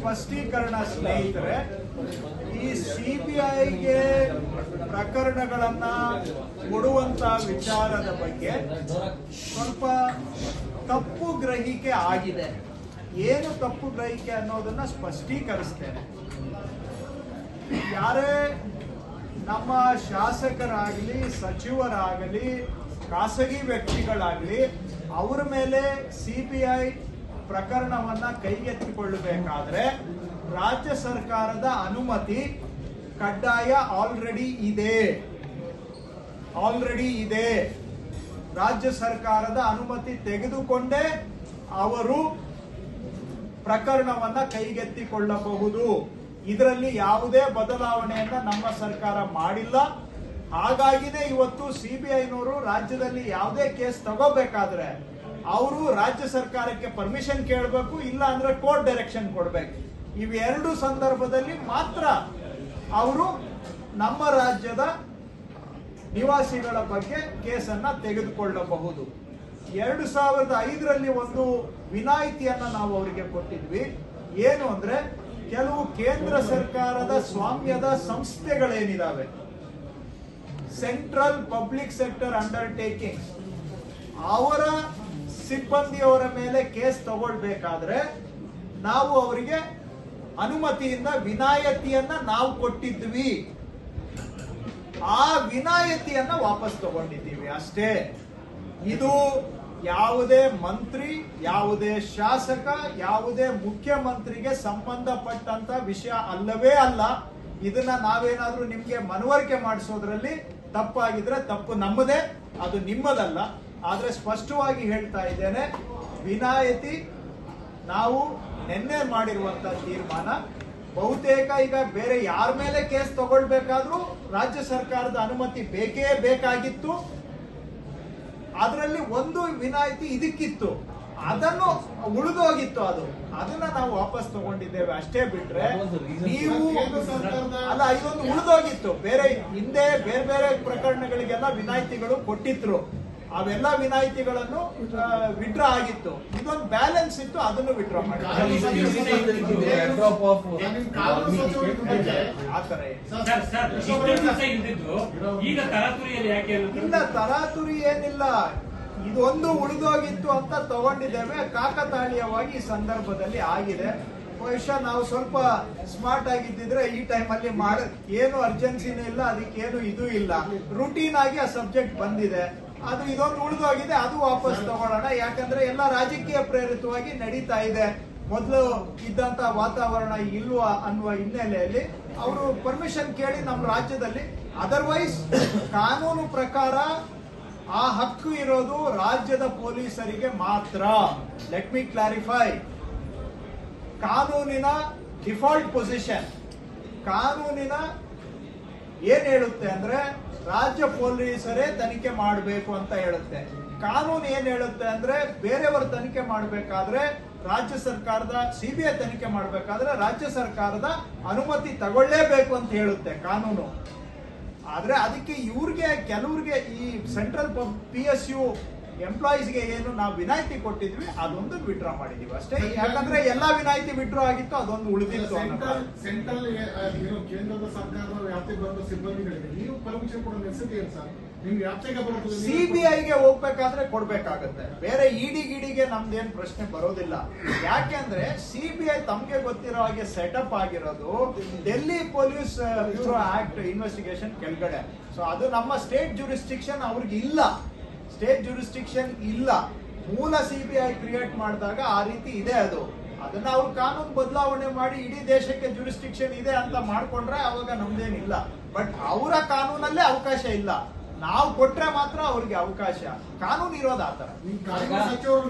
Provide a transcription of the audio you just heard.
ಸ್ಪಷ್ಟೀಕರಣ ಸ್ನೇಹಿತರೆ, ಈ ಸಿ ಬಿ ಐಗೆ ಪ್ರಕರಣಗಳನ್ನ ಕೊಡುವಂತ ವಿಚಾರದ ಬಗ್ಗೆ ಸ್ವಲ್ಪ ತಪ್ಪು ಗ್ರಹಿಕೆ ಆಗಿದೆ. ಏನು ತಪ್ಪು ಗ್ರಹಿಕೆ ಅನ್ನೋದನ್ನ ಸ್ಪಷ್ಟೀಕರಿಸ್ತೇನೆ. ಯಾರೇ ನಮ್ಮ ಶಾಸಕರಾಗಲಿ, ಸಚಿವರಾಗಲಿ, ಖಾಸಗಿ ವ್ಯಕ್ತಿಗಳಾಗಲಿ, ಅವರ ಮೇಲೆ ಸಿ ಬಿ ಐ ಪ್ರಕರಣವನ್ನ ಕೈಗೆತ್ತಿಕೊಳ್ಳಬೇಕಾದ್ರೆ ರಾಜ್ಯ ಸರ್ಕಾರದ ಅನುಮತಿ ಕಡ್ಡಾಯ ಆಲ್ರೆಡಿ ಇದೆ. ಆಲ್ರೆಡಿ ಇದೆ. ರಾಜ್ಯ ಸರ್ಕಾರದ ಅನುಮತಿ ತೆಗೆದುಕೊಂಡೇ ಅವರು ಪ್ರಕರಣವನ್ನ ಕೈಗೆತ್ತಿಕೊಳ್ಳಬಹುದು. ಇದರಲ್ಲಿ ಯಾವುದೇ ಬದಲಾವಣೆಯನ್ನ ನಮ್ಮ ಸರ್ಕಾರ ಮಾಡಿಲ್ಲ. ಹಾಗಾಗಿನೇ ಇವತ್ತು ಸಿಬಿಐನವರು ರಾಜ್ಯದಲ್ಲಿ ಯಾವುದೇ ಕೇಸ್ ತಗೋಬೇಕಾದ್ರೆ ಅವರು ರಾಜ್ಯ ಸರ್ಕಾರಕ್ಕೆ ಪರ್ಮಿಷನ್ ಕೇಳಬೇಕು, ಇಲ್ಲ ಅಂದ್ರೆ ಕೋರ್ಟ್ ಡೈರೆಕ್ಷನ್ ಕೊಡ್ಬೇಕು. ಇವೆರಡು ಸಂದರ್ಭದಲ್ಲಿ ಮಾತ್ರ ಅವರು ನಮ್ಮ ರಾಜ್ಯದ ನಿವಾಸಿಗಳ ಬಗ್ಗೆ ಕೇಸನ್ನ ತೆಗೆದುಕೊಳ್ಳಬಹುದು. ಎರಡು ಸಾವಿರದ ಐದರಲ್ಲಿ ಒಂದು ವಿನಾಯಿತಿಯನ್ನ ನಾವು ಅವರಿಗೆ ಕೊಟ್ಟಿದ್ವಿ. ಏನು ಅಂದ್ರೆ, ಕೆಲವು ಕೇಂದ್ರ ಸರ್ಕಾರದ ಸ್ವಾಮ್ಯದ ಸಂಸ್ಥೆಗಳೇನಿದಾವೆ? ಸೆಂಟ್ರಲ್ ಪಬ್ಲಿಕ್ ಸೆಕ್ಟರ್ ಅಂಡರ್ಟೇಕಿಂಗ್ ಅವರ ಸಿಬ್ಬಂದಿಯವರ ಮೇಲೆ ಕೇಸ್ ತಗೊಳ್ಬೇಕಾದ್ರೆ ನಾವು ಅವರಿಗೆ ಅನುಮತಿಯಿಂದ ವಿನಾಯತಿಯನ್ನ ನಾವು ಕೊಟ್ಟಿದ್ವಿ. ಆ ವಿನಾಯತಿಯನ್ನ ವಾಪಸ್ ತಗೊಂಡಿದ್ದೀವಿ ಅಷ್ಟೇ. ಇದು ಯಾವುದೇ ಮಂತ್ರಿ, ಯಾವುದೇ ಶಾಸಕ, ಯಾವುದೇ ಮುಖ್ಯಮಂತ್ರಿಗೆ ಸಂಬಂಧಪಟ್ಟಂತ ವಿಷಯ ಅಲ್ಲವೇ ಅಲ್ಲ. ಇದನ್ನ ನಾವೇನಾದ್ರೂ ನಿಮ್ಗೆ ಮನವರಿಕೆ ಮಾಡಿಸೋದ್ರಲ್ಲಿ ತಪ್ಪಾಗಿದ್ರೆ ತಪ್ಪು ನಮ್ಮದೇ, ಅದು ನಿಮ್ಮದಲ್ಲ. ಆದ್ರೆ ಸ್ಪಷ್ಟವಾಗಿ ಹೇಳ್ತಾ ಇದ್ದೇನೆ ವಿನಾಯಿತಿ ನಾವು ನಿನ್ನೆ ಮಾಡಿರುವಂತ ತೀರ್ಮಾನ ಬಹುತೇಕ ಈಗ ಬೇರೆ ಯಾರ ಮೇಲೆ ಕೇಸ್ ತಗೊಳ್ಬೇಕಾದ್ರೂ ರಾಜ್ಯ ಸರ್ಕಾರದ ಅನುಮತಿ ಬೇಕೇ ಬೇಕಾಗಿತ್ತು. ಅದರಲ್ಲಿ ಒಂದು ವಿನಾಯಿತಿ ಇದಕ್ಕಿತ್ತು. ಅದನ್ನು ಉಳಿದೋಗಿತ್ತು ಅದು. ಅದನ್ನ ನಾವು ವಾಪಸ್ ತಗೊಂಡಿದ್ದೇವೆ. ಅಷ್ಟೇ ಬಿಟ್ರೆ ನೀವು ಅಲ್ಲ ಇದೊಂದು ಉಳಿದೋಗಿತ್ತು. ಬೇರೆ ಹಿಂದೆ ಬೇರೆ ಬೇರೆ ಪ್ರಕರಣಗಳಿಗೆಲ್ಲ ವಿನಾಯಿತಿಗಳು ಕೊಟ್ಟಿದ್ರು. ಅವೆಲ್ಲ ವಿನಾಯಿತಿಗಳನ್ನು ವಿಡ್ರಾ ಆಗಿತ್ತು. ಇದೊಂದು ಬ್ಯಾಲೆನ್ಸ್ ಇತ್ತು ಅದನ್ನು ವಿಡ್ರಾ ಮಾಡಿ ಇಲ್ಲ ತರಾತುರಿ ಏನಿಲ್ಲ. ಇದೊಂದು ಉಳಿದೋಗಿತ್ತು ಅಂತ ತಗೊಂಡಿದ್ದೇವೆ. ಕಾಕತಾಳೀಯವಾಗಿ ಈ ಸಂದರ್ಭದಲ್ಲಿ ಆಗಿದೆ. ಬಹುಶಃ ನಾವು ಸ್ವಲ್ಪ ಸ್ಮಾರ್ಟ್ ಆಗಿದ್ದಿದ್ರೆ ಈ ಟೈಮಲ್ಲಿ ಮಾಡ ಏನು ಅರ್ಜೆನ್ಸಿನೂ ಇಲ್ಲ ಅದಕ್ಕೇನು ಇದು ಇಲ್ಲ. ರುಟೀನ್ ಆಗಿ ಆ ಸಬ್ಜೆಕ್ಟ್ ಬಂದಿದೆ. ಅದು ಇದೊಂದು ಉಳಿದೋಗಿದೆ ಅದು ವಾಪಸ್ ತಗೊಳ್ಳೋಣ. ಯಾಕಂದ್ರೆ ಎಲ್ಲ ರಾಜಕೀಯ ಪ್ರೇರಿತವಾಗಿ ನಡೀತಾ ಇದೆ. ಮೊದಲು ಇದ್ದಂತ ವಾತಾವರಣ ಇಲ್ವಾ ಅನ್ನುವ ಹಿನ್ನೆಲೆಯಲ್ಲಿ ಅವರು ಪರ್ಮಿಷನ್ ಕೇಳಿ ನಮ್ಮ ರಾಜ್ಯದಲ್ಲಿ ಅದರ್ವೈಸ್ ಕಾನೂನು ಪ್ರಕಾರ ಆ ಹಕ್ಕು ಇರೋದು ರಾಜ್ಯದ ಪೊಲೀಸರಿಗೆ ಮಾತ್ರ. ಲೆಟ್ ಮಿ ಕ್ಲಾರಿಫೈ ಕಾನೂನಿನ ಡಿಫಾಲ್ಟ್ ಪೊಸಿಷನ್ ಕಾನೂನಿನ ಏನ್ ಹೇಳುತ್ತೆ ಅಂದ್ರೆ ರಾಜ್ಯ ಪೊಲೀಸರೇ ತನಿಖೆ ಮಾಡಬೇಕು ಅಂತ ಹೇಳುತ್ತೆ. ಕಾನೂನು ಏನ್ ಹೇಳುತ್ತೆ ಅಂದ್ರೆ ಬೇರೆಯವರು ತನಿಖೆ ಮಾಡಬೇಕಾದ್ರೆ ರಾಜ್ಯ ಸರ್ಕಾರದ ಸಿಬಿಐ ತನಿಖೆ ಮಾಡಬೇಕಾದ್ರೆ ರಾಜ್ಯ ಸರ್ಕಾರದ ಅನುಮತಿ ತಗೊಳ್ಳೇಬೇಕು ಅಂತ ಹೇಳುತ್ತೆ ಕಾನೂನು. ಆದ್ರೆ ಅದಕ್ಕೆ ಇವ್ರಿಗೆ, ಕೆಲವ್ರಿಗೆ ಈ ಸೆಂಟ್ರಲ್ ಪಿ ಎಸ್ ಯು ಎಂಪ್ಲಾಯೀಸ್ಗೆ ಏನು ನಾವು ವಿನಾಯಿತಿ ಕೊಟ್ಟಿದ್ವಿ ಅದೊಂದು ವಿಡ್ರಾ ಮಾಡಿದೀವಿ ಅಷ್ಟೇ. ಯಾಕಂದ್ರೆ ಎಲ್ಲಾ ವಿನಾಯಿತಿ ವಿಡ್ರಾ ಆಗಿತ್ತು ಅದೊಂದು ಉಳಿದಿತ್ತು ಸೆಂಟ್ರಲ್ ಕೇಂದ್ರದ ಸರ್ಕಾರದ ವ್ಯಾಪ್ತಿಗೆ ಬರುವ ಸಿಬ್ಬಂದಿಗಳಿಗೆ ನೀವು ಪರ್ಮಿಷನ್ ಕೊಡೋ ನೆಸೆಸಿಟಿ ಸರ್? ಸಿಬಿಐಗೆ ಹೋಗ್ಬೇಕಾದ್ರೆ ಕೊಡ್ಬೇಕಾಗತ್ತೆ. ಬೇರೆ ಇಡಿ ಗಿಡಿಗೆ ನಮ್ದೇನ್ ಪ್ರಶ್ನೆ ಬರೋದಿಲ್ಲ. ಯಾಕೆಂದ್ರೆ ಸಿಬಿಐ ತಮ್ಗೆ ಗೊತ್ತಿರೋ ಹಾಗೆ ಸೆಟಪ್ ಆಗಿರೋದು Delhi police bureau act investigation ಕೆಳಗಡೆ. ಸೊ ಅದು ನಮ್ಮ ಸ್ಟೇಟ್ ಜುರಿಸ್ಟಿಕ್ಷನ್ ಅವ್ರಿಗೆ ಇಲ್ಲ ಸ್ಟೇಟ್ ಜುರಿಸ್ಟಿಕ್ಷನ್ ಇಲ್ಲ. ಮೂಲ ಸಿಬಿಐ ಕ್ರಿಯೇಟ್ ಮಾಡಿದಾಗ ಆ ರೀತಿ ಇದೆ ಅದು. ಅದನ್ನ ಅವ್ರು ಕಾನೂನು ಬದಲಾವಣೆ ಮಾಡಿ ಇಡೀ ದೇಶಕ್ಕೆ ಜುರಿಸ್ಟಿಕ್ಷನ್ ಇದೆ ಅಂತ ಮಾಡ್ಕೊಂಡ್ರೆ ಅವಾಗ ನಮ್ದೇನಿಲ್ಲ. ಬಟ್ ಅವರ ಕಾನೂನಲ್ಲೇ ಅವಕಾಶ ಇಲ್ಲ. ನಾವು ಕೊಟ್ರೆ ಮಾತ್ರ ಅವ್ರಿಗೆ ಅವಕಾಶ. ಕಾನೂನು ಇರೋದು ಆತರ ಸಚಿವರು